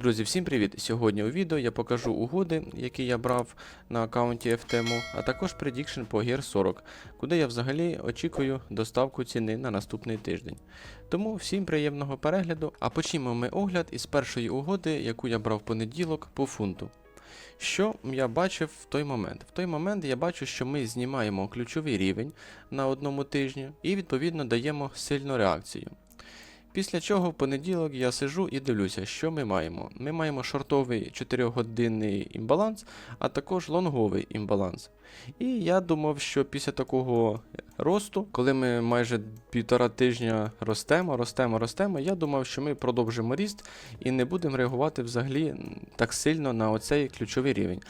Друзі, всім привіт! Сьогодні у відео я покажу угоди, які я брав на аккаунті FTMO, а також предікшн по GER 40, куди я взагалі очікую доставку ціни на наступний тиждень. Тому всім приємного перегляду, а почнемо ми огляд із першої угоди, яку я брав в понеділок по фунту. Що я бачив в той момент? В той момент я бачу, що ми знімаємо ключовий рівень на одному тижні і відповідно даємо сильну реакцію. Після чого в понеділок я сижу і дивлюся, що ми маємо. Ми маємо шортовий 4-годинний імбаланс, а також лонговий імбаланс. І я думав, що після такого росту, коли ми майже півтора тижня ростемо, ростемо, ростемо, я думав, що ми продовжимо ріст і не будемо реагувати взагалі так сильно на оцей ключовий рівень.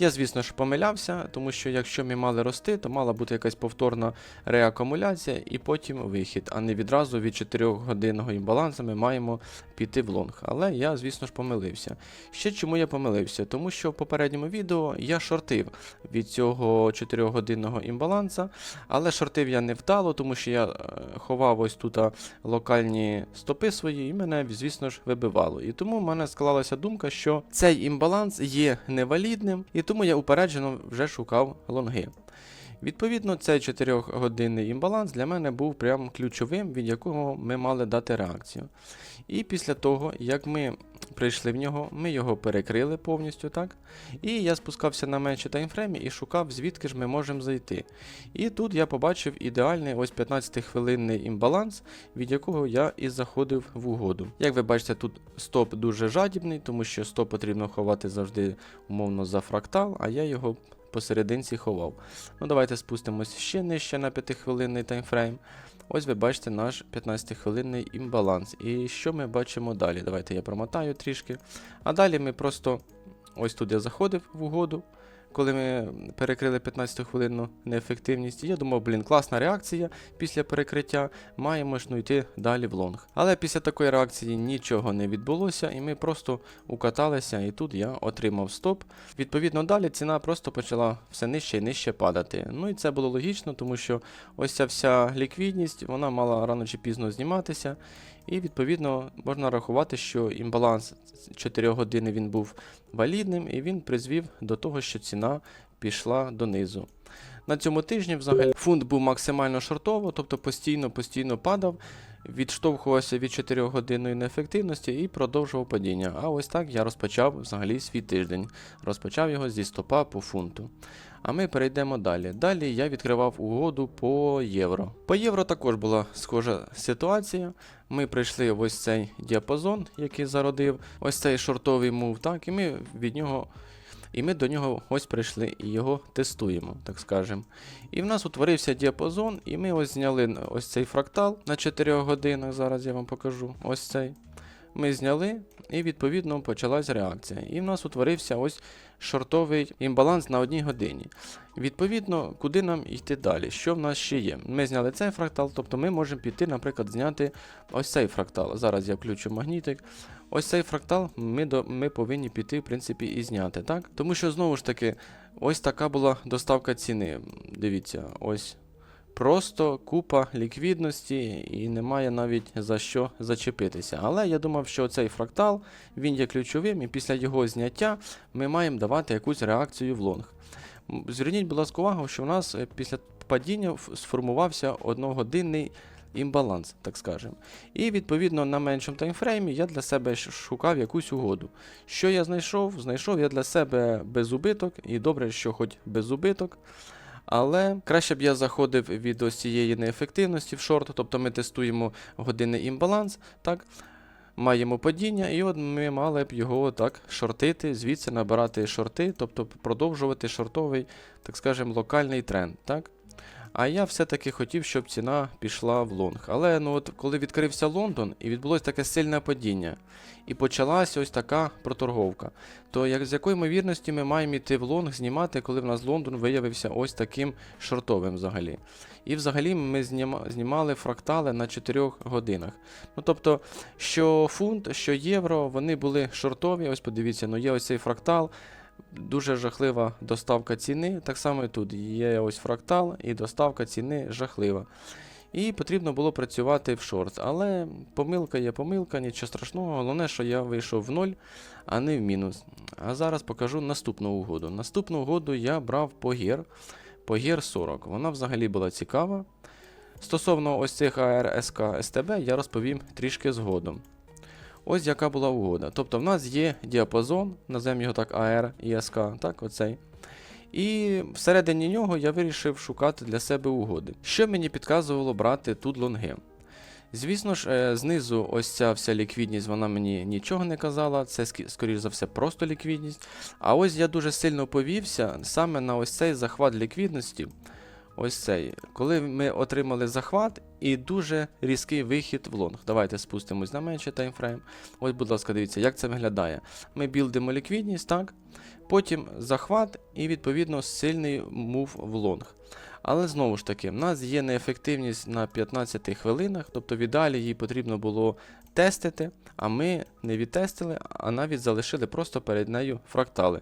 Я, звісно ж, помилявся, тому що якщо ми мали рости, то мала бути якась повторна реакумуляція і потім вихід, а не відразу від 4-годинного імбалансу ми маємо піти в лонг. Але я, звісно ж, помилився. Ще чому я помилився? Тому що в попередньому відео я шортив від цього 4-годинного імбаланса, але шортив я не вдало, тому що я е, ховав ось тут локальні стопи свої, і мене, звісно ж, вибивало. І тому в мене склалася думка, що цей імбаланс є невалідним, і тому я упереджено вже шукав лонги. Відповідно, цей 4-годинний імбаланс для мене був прям ключовим, від якого ми мали дати реакцію. І після того, як ми прийшли в нього, ми його перекрили повністю, так? І я спускався на менші таймфреймі і шукав, звідки ж ми можемо зайти. І тут я побачив ідеальний ось 15-хвилинний імбаланс, від якого я і заходив в угоду. Як ви бачите, тут стоп дуже жадібний, тому що стоп потрібно ховати завжди умовно за фрактал, а я його посерединці ховав. Ну давайте спустимось ще нижче на 5-хвилинний таймфрейм. Ось ви бачите наш 15-хвилинний імбаланс. І що ми бачимо далі? Давайте я промотаю трішки. А далі ми просто ось тут я заходив в угоду, коли ми перекрили 15-хвилинну неефективність. Я думав, блін, класна реакція після перекриття, маємо ж ну йти далі в лонг. Але після такої реакції нічого не відбулося, і ми просто укаталися, і тут я отримав стоп. Відповідно, далі ціна просто почала все нижче і нижче падати. Ну і це було логічно, тому що ось ця вся ліквідність, вона мала рано чи пізно зніматися. І відповідно можна рахувати, що імбаланс 4 години він був валідним, і він призвів до того, що ціна пішла донизу. На цьому тижні взагалі фунт був максимально шортово, тобто постійно-постійно падав, відштовхувався від 4 годинної неефективності і продовжував падіння. А ось так я розпочав взагалі свій тиждень. Розпочав його зі стопа по фунту. А ми перейдемо далі. Далі я відкривав угоду по євро. По євро також була схожа ситуація. Ми прийшли в ось цей діапазон, який зародив, ось цей шортовий мув, так, і ми від нього. І ми до нього ось прийшли і його тестуємо, так скажемо. І в нас утворився діапазон, і ми ось зняли ось цей фрактал на 4 годинах. Зараз я вам покажу. Ось цей. Ми зняли, і відповідно почалась реакція. І в нас утворився ось шортовий імбаланс на одній годині. Відповідно, куди нам йти далі? Що в нас ще є? Ми зняли цей фрактал, тобто ми можемо піти, наприклад, зняти ось цей фрактал. Зараз я включу магнітик. Ось цей фрактал ми, до, ми повинні піти, в принципі, і зняти, так? Тому що, знову ж таки, ось така була доставка ціни. Дивіться, ось. Просто купа ліквідності і немає навіть за що зачепитися. Але я думав, що цей фрактал він є ключовим, і після його зняття ми маємо давати якусь реакцію в лонг. Зверніть, будь ласка, увагу, що в нас е, після падіння сформувався одногодинний імбаланс, так скажемо. І відповідно на меншому таймфреймі я для себе шукав якусь угоду. Що я знайшов? Знайшов я для себе без убиток, і добре, що хоч без убиток. Але краще б я заходив від ось цієї неефективності в шорт, тобто ми тестуємо годинний імбаланс, так, маємо падіння, і от ми мали б його так шортити, звідси набирати шорти, тобто продовжувати шортовий, так скажемо, локальний тренд. так. А я все-таки хотів, щоб ціна пішла в лонг. Але ну от коли відкрився Лондон і відбулось таке сильне падіння, і почалася ось така проторговка, то як з якої ймовірності ми маємо йти в лонг знімати, коли в нас Лондон виявився ось таким шортовим взагалі. І взагалі ми зніма- знімали фрактали на 4 годинах. Ну тобто, що фунт, що євро, вони були шортові. Ось подивіться, ну є ось цей фрактал. Дуже жахлива доставка ціни. Так само і тут є ось фрактал, і доставка ціни жахлива. І потрібно було працювати в шорт. Але помилка є помилка, нічого страшного. Головне, що я вийшов в ноль, а не в мінус. А зараз покажу наступну угоду. Наступну угоду я брав по гір. По гір 40. Вона взагалі була цікава. Стосовно ось цих АРСК СТБ я розповім трішки згодом. Ось яка була угода. Тобто в нас є діапазон, називаємо його так АР і СК, так, оцей. І всередині нього я вирішив шукати для себе угоди. Що мені підказувало брати тут лонги? Звісно ж, е, знизу ось ця вся ліквідність, вона мені нічого не казала, це скоріш за все просто ліквідність. А ось я дуже сильно повівся саме на ось цей захват ліквідності. Ось цей. Коли ми отримали захват і дуже різкий вихід в лонг. Давайте спустимось на менший таймфрейм. Ось, будь ласка, дивіться, як це виглядає. Ми білдимо ліквідність, так? Потім захват і, відповідно, сильний мув в лонг. Але знову ж таки, в нас є неефективність на 15 хвилинах, тобто в ідеалі її потрібно було тестити, а ми не відтестили, а навіть залишили просто перед нею фрактали.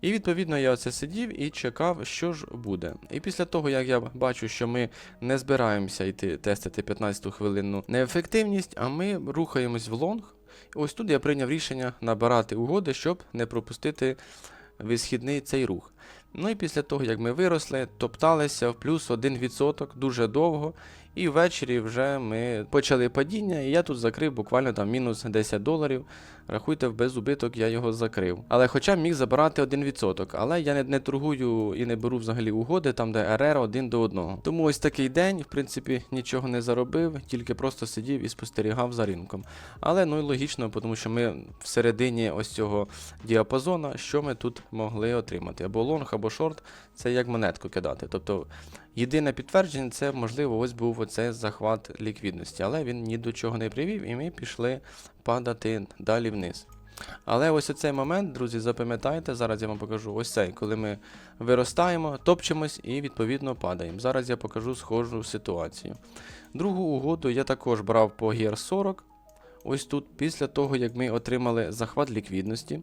І відповідно я оце сидів і чекав, що ж буде. І після того, як я бачу, що ми не збираємося йти тестити 15 хвилинну неефективність, а ми рухаємось в лонг. І ось тут я прийняв рішення набирати угоди, щоб не пропустити висхідний цей рух. Ну і після того, як ми виросли, топталися в плюс 1% дуже довго. І ввечері вже ми почали падіння, і я тут закрив буквально там мінус 10 доларів. Рахуйте, без убиток я його закрив. Але хоча міг забирати 1%. Але я не, не торгую і не беру взагалі угоди, там де РР один до одного. Тому ось такий день, в принципі, нічого не заробив, тільки просто сидів і спостерігав за ринком. Але ну і логічно, тому що ми всередині ось цього діапазона, що ми тут могли отримати? Або лонг, або шорт, це як монетку кидати. Тобто єдине підтвердження це, можливо, ось був оцей захват ліквідності, але він ні до чого не привів, і ми пішли падати далі вниз. Але ось оцей момент, друзі, запам'ятайте, зараз я вам покажу ось цей, коли ми виростаємо, топчемось і відповідно падаємо. Зараз я покажу схожу ситуацію. Другу угоду я також брав по GR 40. Ось тут, після того, як ми отримали захват ліквідності,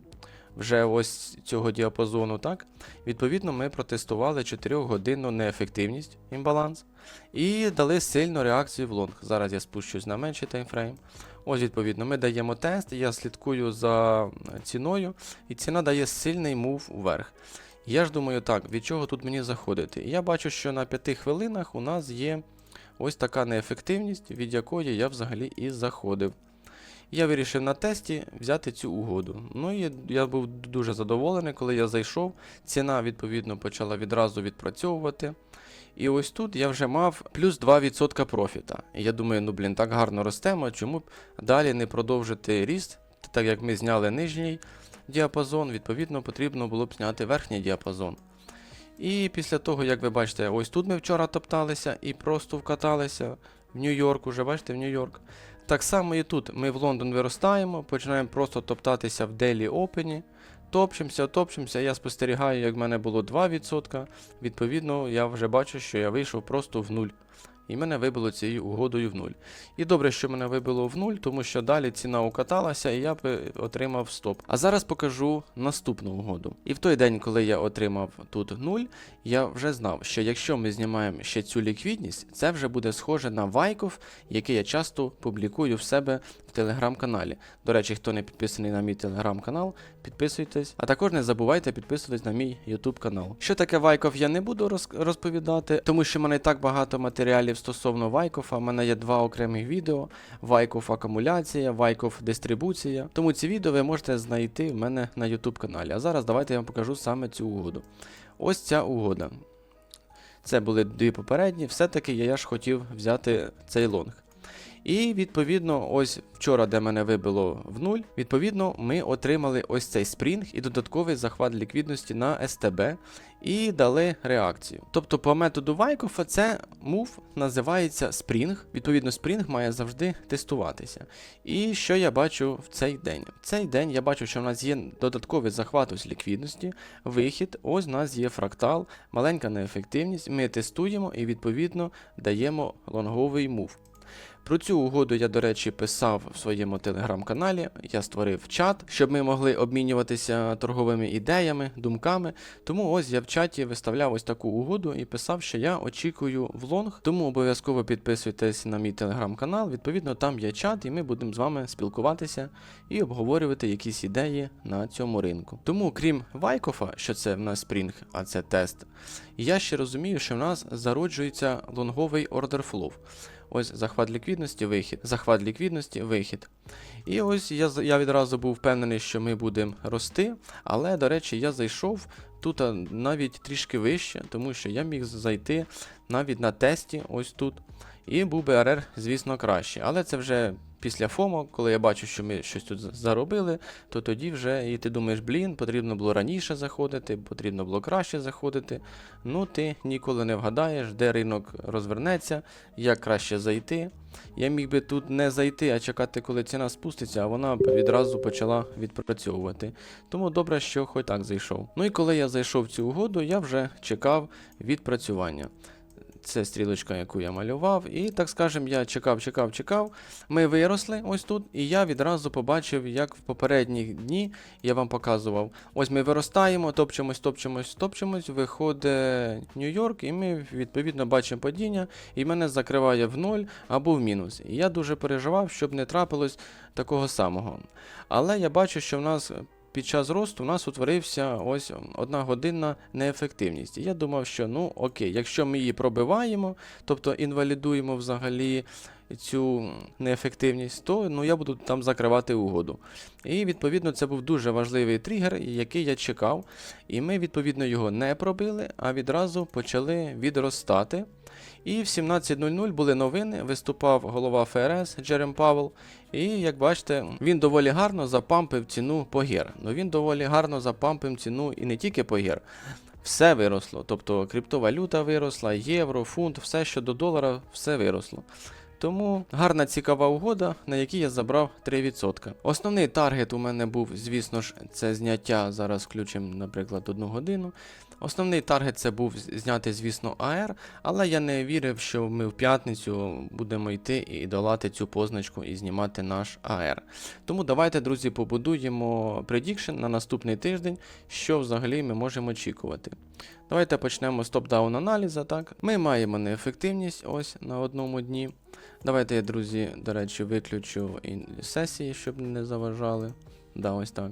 вже ось цього діапазону, так? Відповідно, ми протестували 4-годинну неефективність, імбаланс, і дали сильну реакцію в лонг. Зараз я спущусь на менший таймфрейм. Ось, відповідно, ми даємо тест, я слідкую за ціною, і ціна дає сильний мув вверх. Я ж думаю, так, від чого тут мені заходити? Я бачу, що на 5 хвилинах у нас є ось така неефективність, від якої я взагалі і заходив. Я вирішив на тесті взяти цю угоду. Ну і я був дуже задоволений, коли я зайшов. Ціна, відповідно, почала відразу відпрацьовувати. І ось тут я вже мав плюс 2% профіта. І я думаю, ну блін, так гарно ростемо, чому б далі не продовжити ріст, так як ми зняли нижній діапазон, відповідно, потрібно було б зняти верхній діапазон. І після того, як ви бачите, ось тут ми вчора топталися і просто вкаталися в Нью-Йорк, уже бачите, в Нью-Йорк. Так само і тут ми в Лондон виростаємо, починаємо просто топтатися в Делі Опені. Топчемося, топчемося, я спостерігаю, як в мене було 2%. Відповідно, я вже бачу, що я вийшов просто в нуль. І мене вибило цією угодою в нуль. І добре, що мене вибило в нуль, тому що далі ціна укаталася і я б отримав стоп. А зараз покажу наступну угоду. І в той день, коли я отримав тут нуль, я вже знав, що якщо ми знімаємо ще цю ліквідність, це вже буде схоже на Вайков, який я часто публікую в себе в телеграм-каналі. До речі, хто не підписаний на мій телеграм-канал, підписуйтесь. А також не забувайте підписуватись на мій YouTube канал. Що таке Вайков, я не буду розповідати, тому що в мене так багато матеріалів стосовно Вайкофа. У мене є два окремих відео: Вайков акумуляція, Вайков дистрибуція. Тому ці відео ви можете знайти в мене на YouTube каналі. А зараз давайте я вам покажу саме цю угоду. Ось ця угода. Це були дві попередні, все-таки я ж хотів взяти цей лонг. І відповідно, ось вчора, де мене вибило в нуль, відповідно, ми отримали ось цей спрінг і додатковий захват ліквідності на СТБ і дали реакцію. Тобто, по методу Вайкофа це мув називається спрінг. Відповідно, спрінг має завжди тестуватися. І що я бачу в цей день? В цей день я бачу, що в нас є додатковий захват ось ліквідності, вихід, ось у нас є фрактал, маленька неефективність. Ми тестуємо і відповідно даємо лонговий мув. Про цю угоду я, до речі, писав в своєму телеграм-каналі. Я створив чат, щоб ми могли обмінюватися торговими ідеями, думками. Тому ось я в чаті виставляв ось таку угоду і писав, що я очікую в лонг. Тому обов'язково підписуйтесь на мій телеграм-канал. Відповідно, там є чат, і ми будемо з вами спілкуватися і обговорювати якісь ідеї на цьому ринку. Тому, крім Вайкофа, що це в нас Spring, а це тест, я ще розумію, що в нас зароджується лонговий ордер флоу. Ось захват ліквідності, вихід, захват ліквідності, вихід. І ось я, я відразу був впевнений, що ми будемо рости, але, до речі, я зайшов тут навіть трішки вище, тому що я міг зайти навіть на тесті, ось тут. І був би РР, звісно, краще. Але це вже після ФОМО, коли я бачу, що ми щось тут заробили, то тоді вже і ти думаєш, блін, потрібно було раніше заходити, потрібно було краще заходити. Ну, ти ніколи не вгадаєш, де ринок розвернеться, як краще зайти. Я міг би тут не зайти, а чекати, коли ціна спуститься, а вона б відразу почала відпрацьовувати. Тому добре, що хоч так зайшов. Ну і коли я зайшов в цю угоду, я вже чекав відпрацювання. Це стрілочка, яку я малював, і так скажем, я чекав, чекав, чекав. Ми виросли ось тут, і я відразу побачив, як в попередні дні я вам показував. Ось ми виростаємо, топчемось, топчемось, топчемось, виходить Нью-Йорк, і ми відповідно бачимо падіння, і мене закриває в ноль або в мінус. І я дуже переживав, щоб не трапилось такого самого. Але я бачу, що в нас. Під час росту у нас утворився ось одна годинна неефективність. І я думав, що ну окей, якщо ми її пробиваємо, тобто інвалідуємо взагалі цю неефективність, то ну, я буду там закривати угоду. І відповідно це був дуже важливий тригер, який я чекав. І ми відповідно його не пробили, а відразу почали відростати. І в 17.00 були новини, виступав голова ФРС Джерем Павел. І як бачите, він доволі гарно запампив ціну по гір. Ну він доволі гарно запампив ціну і не тільки по гір. Все виросло. Тобто криптовалюта виросла, євро, фунт, все, що до долара, все виросло. Тому гарна цікава угода, на якій я забрав 3%. Основний таргет у мене був, звісно ж, це зняття. Зараз включимо, наприклад, одну годину. Основний таргет це був зняти, звісно, АР, але я не вірив, що ми в п'ятницю будемо йти і долати цю позначку і знімати наш АР. Тому давайте, друзі, побудуємо предікшн на наступний тиждень, що взагалі ми можемо очікувати. Давайте почнемо з топ-даун аналізу. Так, ми маємо неефективність ось на одному дні. Давайте я, друзі, до речі, виключу і сесії, щоб не заважали. Да, ось так.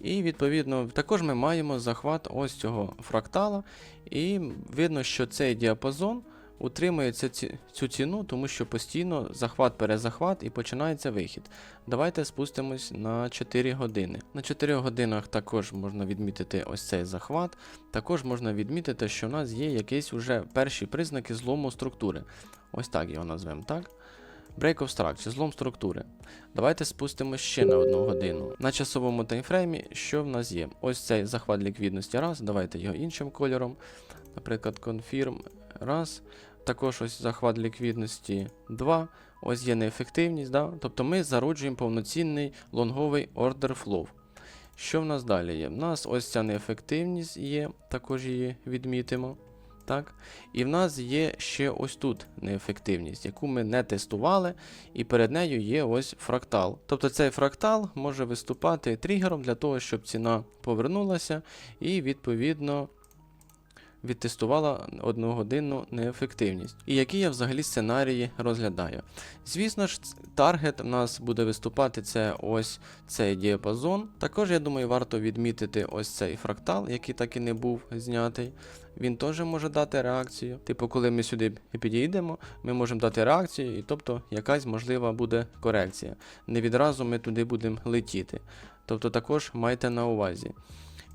І відповідно також ми маємо захват ось цього фрактала. І видно, що цей діапазон утримується цю ціну, тому що постійно захват перезахват і починається вихід. Давайте спустимось на 4 години. На 4 годинах також можна відмітити ось цей захват. Також можна відмітити, що у нас є якісь уже перші признаки злому структури. Ось так його назвемо, так? Break of structure, злом структури. Давайте спустимо ще на одну годину. На часовому таймфреймі, що в нас є? Ось цей захват ліквідності раз. Давайте його іншим кольором. Наприклад, confirm раз. Також ось захват ліквідності 2. Ось є неефективність. Да? Тобто ми зароджуємо повноцінний лонговий order flow. Що в нас далі є? В нас ось ця неефективність є, також її відмітимо. Так? І в нас є ще ось тут неефективність, яку ми не тестували, і перед нею є ось фрактал. Тобто цей фрактал може виступати тригером для того, щоб ціна повернулася і відповідно відтестувала одногодинну неефективність. І які я взагалі сценарії розглядаю. Звісно ж, таргет у нас буде виступати це ось цей діапазон. Також, я думаю, варто відмітити ось цей фрактал, який так і не був знятий. Він теж може дати реакцію. Типу, коли ми сюди підійдемо, ми можемо дати реакцію, і тобто якась можлива буде корекція. Не відразу ми туди будемо летіти. Тобто також майте на увазі.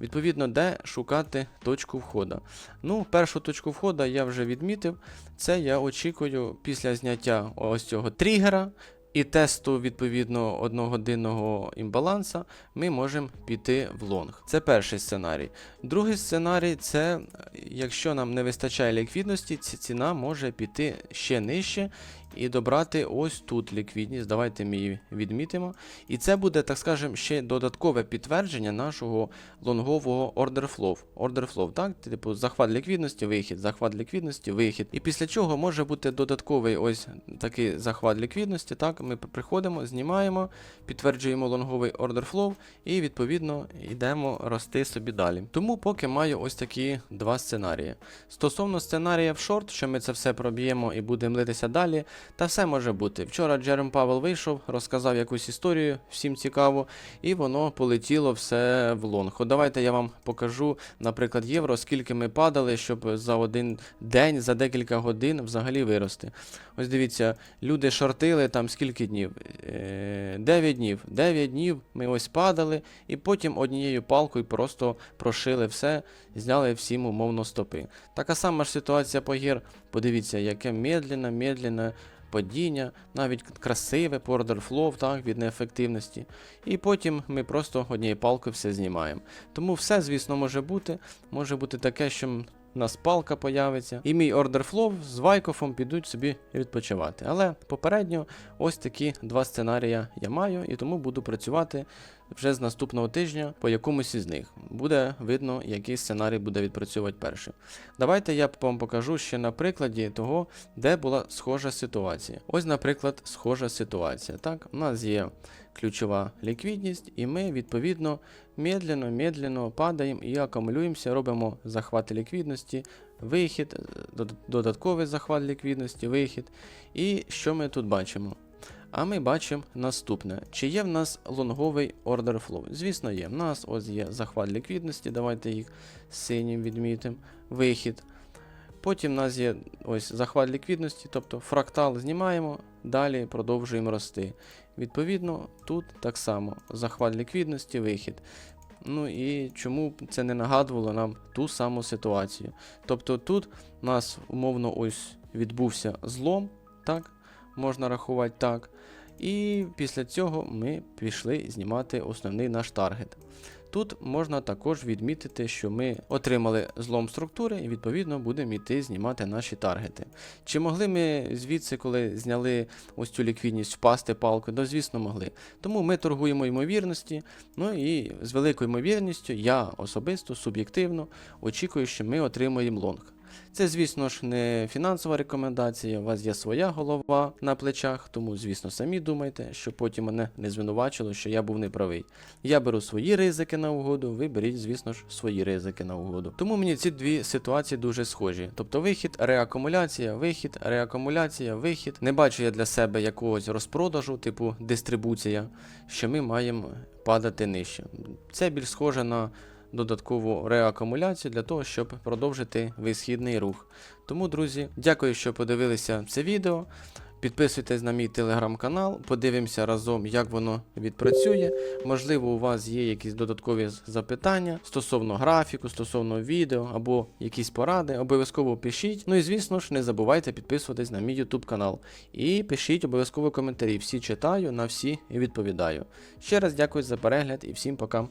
Відповідно, де шукати точку входу. Ну, першу точку входу я вже відмітив. Це я очікую після зняття ось цього тригера і тесту відповідно одногодинного імбаланса. Ми можемо піти в лонг. Це перший сценарій. Другий сценарій це якщо нам не вистачає ліквідності, ці- ціна може піти ще нижче і добрати ось тут ліквідність. Давайте ми її відмітимо. І це буде, так скажемо, ще додаткове підтвердження нашого лонгового order flow. Order flow, так? Типу захват ліквідності, вихід, захват ліквідності, вихід. І після чого може бути додатковий ось такий захват ліквідності. Так, ми приходимо, знімаємо, підтверджуємо лонговий order flow і відповідно йдемо рости собі далі. Тому поки маю ось такі два сценарії. Стосовно сценарія в шорт, що ми це все проб'ємо і будемо литися далі, та все може бути. Вчора Джерем Павел вийшов, розказав якусь історію, всім цікаво, і воно полетіло все в лонг. Давайте я вам покажу, наприклад, євро, скільки ми падали, щоб за один день, за декілька годин взагалі вирости. Ось дивіться, люди шортили там скільки днів? 9 днів. 9 днів ми ось падали, і потім однією палкою просто прошили все, зняли всім умовно стопи. Така сама ж ситуація по гір. Подивіться, яке медленне, медленне падіння, навіть красиве по order flow, так, від неефективності. І потім ми просто однією палкою все знімаємо. Тому все, звісно, може бути. Може бути таке, що у нас палка появиться, і мій ордер flow з Вайкофом підуть собі відпочивати. Але попередньо ось такі два сценарії я маю, і тому буду працювати вже з наступного тижня по якомусь із них. Буде видно, який сценарій буде відпрацьовувати перший. Давайте я вам покажу ще на прикладі того, де була схожа ситуація. Ось, наприклад, схожа ситуація. Так, у нас є ключова ліквідність, і ми відповідно медленно, медленно падаємо і акумулюємося, робимо захвати ліквідності, вихід, е, додатковий захват ліквідності, вихід. І що ми тут бачимо? А ми бачимо наступне: чи є в нас лонговий order flow? Звісно, є. В нас ось є захват ліквідності, давайте їх синім відмітимо, вихід. Потім в нас є ось захват ліквідності, тобто фрактал знімаємо, далі продовжуємо рости. Відповідно, тут так само захват ліквідності, вихід. Ну і чому це не нагадувало нам ту саму ситуацію? Тобто тут у нас умовно ось відбувся злом, так, можна рахувати так. І після цього ми пішли знімати основний наш таргет. Тут можна також відмітити, що ми отримали злом структури і відповідно будемо йти знімати наші таргети. Чи могли ми звідси, коли зняли ось цю ліквідність, впасти палкою? Да, звісно, могли. Тому ми торгуємо ймовірності. Ну і з великою ймовірністю я особисто, суб'єктивно очікую, що ми отримаємо лонг. Це, звісно ж, не фінансова рекомендація, у вас є своя голова на плечах, тому, звісно, самі думайте, щоб потім мене не звинувачило, що я був неправий. Я беру свої ризики на угоду, ви беріть, звісно ж, свої ризики на угоду. Тому мені ці дві ситуації дуже схожі. Тобто вихід, реакумуляція, вихід, реакумуляція, вихід. Не бачу я для себе якогось розпродажу, типу дистрибуція, що ми маємо падати нижче. Це більш схоже на додаткову реакумуляцію для того, щоб продовжити висхідний рух. Тому, друзі, дякую, що подивилися це відео. Підписуйтесь на мій телеграм-канал, подивимося разом, як воно відпрацює. Можливо, у вас є якісь додаткові запитання стосовно графіку, стосовно відео або якісь поради. Обов'язково пишіть. Ну і звісно ж, не забувайте підписуватись на мій YouTube канал. І пишіть обов'язково коментарі. Всі читаю, на всі відповідаю. Ще раз дякую за перегляд і всім пока.